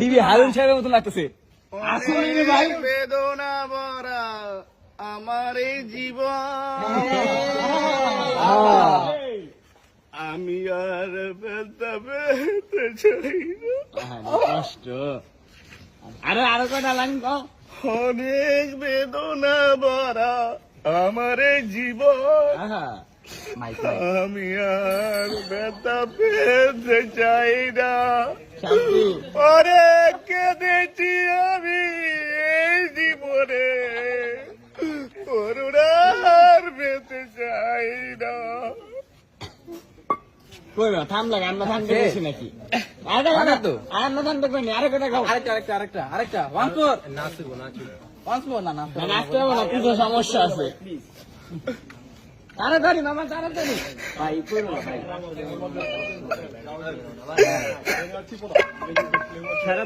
DB Harun সাহেবের মতো লাগতেছে। আসলে ভাই বেদনা ভরা আমার এই জীবন। আমি আর কষ্ট। আরে আরও কটা লাইন অনেক বেদনা ভরা আমার এই জীবন। আমি আর বেদা বেদতে চাই না। অনেক কেঁদেছি আমি এই জীবনে। করুণার পেতে চাই না। কই না থাম লাগে আমরা থামতে নাকি? আরে কথা তো। থামতে কই নি আরে কথা কও আরেকটা আরেকটা আরেকটা আরেকটা ওয়ান ফোর নাচবো নাচবো। না না না নাচতে হবে না কিছু সমস্যা আছে। তাড়াতাড়ি মামা তাড়াতাড়ি। ভাই করো ভাই। সারা